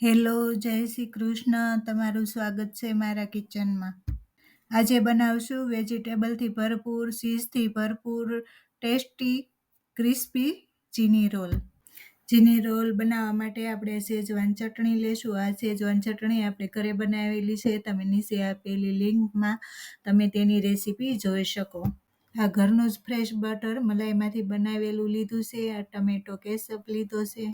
Hello, જય શ્રી કૃષ્ણ. તમારું સ્વાગત છે મારા કિચનમાં. આજે બનાવશું વેજીટેબલથી ભરપૂર, ચીઝથી ભરપૂર, ટેસ્ટી, ક્રિસ્પી ચીની રોલ. ચીની રોલ બનાવવા માટે આપણે શેજવાન ચટણી લેશું. આ શેજવાન ચટણી આપણે ઘરે બનાવેલી છે. તમે નીચે આપેલી લિંકમાં તમે તેની રેસીપી જોઈ શકો. આ ઘરનું જ ફ્રેશ બટર મલાઈમાંથી બનાવેલું લીધું છે. આ ટમેટો કેસપ લીધો છે.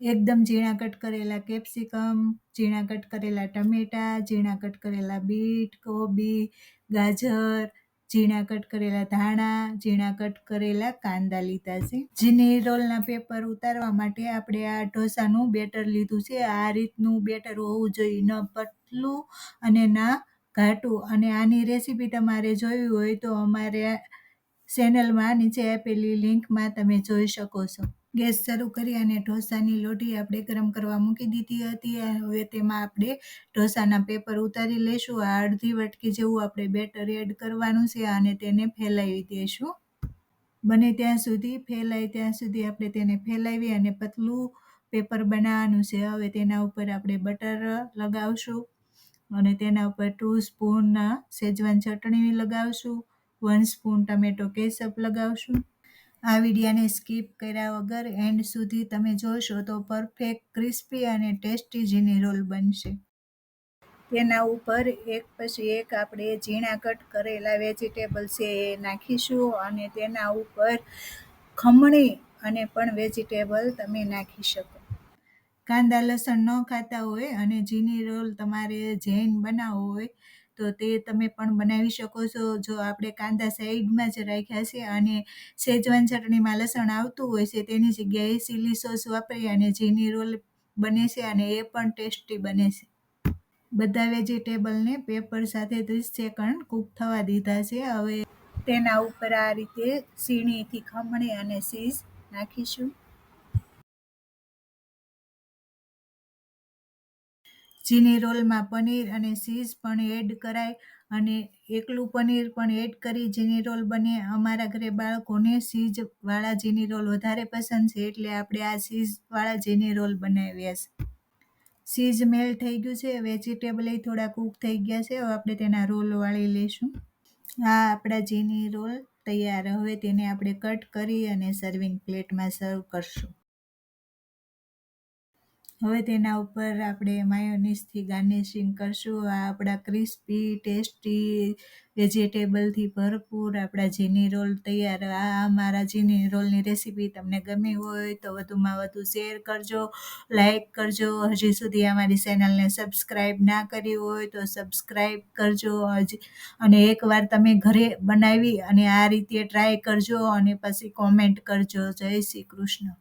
એકદમ ઝીણા કટ કરેલા કેપ્સિકમ, ઝીણા કટ કરેલા ટમેટા, ઝીણા કટ કરેલા બીટ, કોબી, ગાજર, ઝીણા કટ કરેલા ધાણા, ઝીણા કટ કરેલા કાંદા લીધા છે. જીની રોલના પેપર ઉતારવા માટે આપણે આ ઢોસાનું બેટર લીધું છે. આ રીતનું બેટર હોવું જોઈએ, ન પતલું અને ના ઘાટું. અને આની રેસીપી તમારે જોવી હોય તો અમારે ચેનલમાં નીચે આપેલી લિંકમાં તમે જોઈ શકો છો. ગેસ શરૂ કરી અને ઢોસાની લોઢી આપણે ગરમ કરવા મૂકી દીધી હતી. હવે તેમાં આપણે ઢોસાના પેપર ઉતારી લઈશું. આ અડધી વટકી જેવું આપણે બેટર એડ કરવાનું છે અને તેને ફેલાવી દઈશું. બને ત્યાં સુધી, ફેલાય ત્યાં સુધી આપણે તેને ફેલાવી અને પતલું પેપર બનાવવાનું છે. હવે તેના ઉપર આપણે બટર લગાવશું અને તેના ઉપર ટુ સ્પૂન શેજવાન ચટણી લગાવશું. વન સ્પૂન ટમેટો કેચઅપ લગાવશું. આ વિડીયાને સ્કીપ કર્યા વગર એન્ડ સુધી તમે જોશો તો પરફેક્ટ, ક્રિસ્પી અને ટેસ્ટી ચીની રોલ બનશે. તેના ઉપર એક પછી એક આપણે ઝીણા કટ કરેલા વેજીટેબલ છે એ નાખીશું અને તેના ઉપર ખમણી અને પણ વેજીટેબલ તમે નાખી શકો. કાંદા લસણ ન ખાતા હોય અને ચીની રોલ તમારે જૈન બનાવવો હોય તો તે તમે પણ બનાવી શકો છો. જો આપણે કાંદા સાઈડમાં જ રાખ્યા છે અને શેજવાન ચટણીમાં લસણ આવતું હોય છે, તેની જગ્યાએ ચીલી સોસ વાપરી અને ઝીની રોલ બને છે અને એ પણ ટેસ્ટી બને છે. બધા વેજીટેબલને પેપર સાથે ત્રીસ સેકન્ડ કૂક થવા દીધા છે. હવે તેના ઉપર આ રીતે સીણીથી ખમણી અને સીઝ નાખીશું. ચીની રોલમાં પનીર અને ચીઝ પણ એડ કરાય અને એકલું પનીર પણ એડ કરી ચીની રોલ બને. અમારા ઘરે બાળકોને ચીઝવાળા ચીની રોલ વધારે પસંદ છે એટલે આપણે આ ચીઝવાળા ચીની રોલ બનાવ્યા છે. ચીઝ મેલ થઈ ગયું છે. વેજીટેબલ થોડા કૂક થઈ ગયા છે. હવે આપણે તેના રોલ વાળી લઈશું. આ આપણા ચીની રોલ તૈયાર. હવે તેને આપણે કટ કરી અને સર્વિંગ પ્લેટમાં સર્વ કરશું. હવે તેના ઉપર આપણે માયોનીઝથી ગાર્નિશિંગ કરશું. આ આપણા ક્રિસ્પી, ટેસ્ટી, વેજીટેબલથી ભરપૂર આપણા જીની રોલ તૈયાર. આ અમારા જીની રોલની રેસીપી તમને ગમી હોય તો વધુમાં વધુ શેર કરજો, લાઈક કરજો. હજી સુધી અમારી ચેનલને સબસ્ક્રાઈબ ના કરી હોય તો સબસ્ક્રાઈબ કરજો. હજી અને એકવાર તમે ઘરે બનાવી અને આ રીતે ટ્રાય કરજો અને પછી કોમેન્ટ કરજો. જય શ્રી કૃષ્ણ.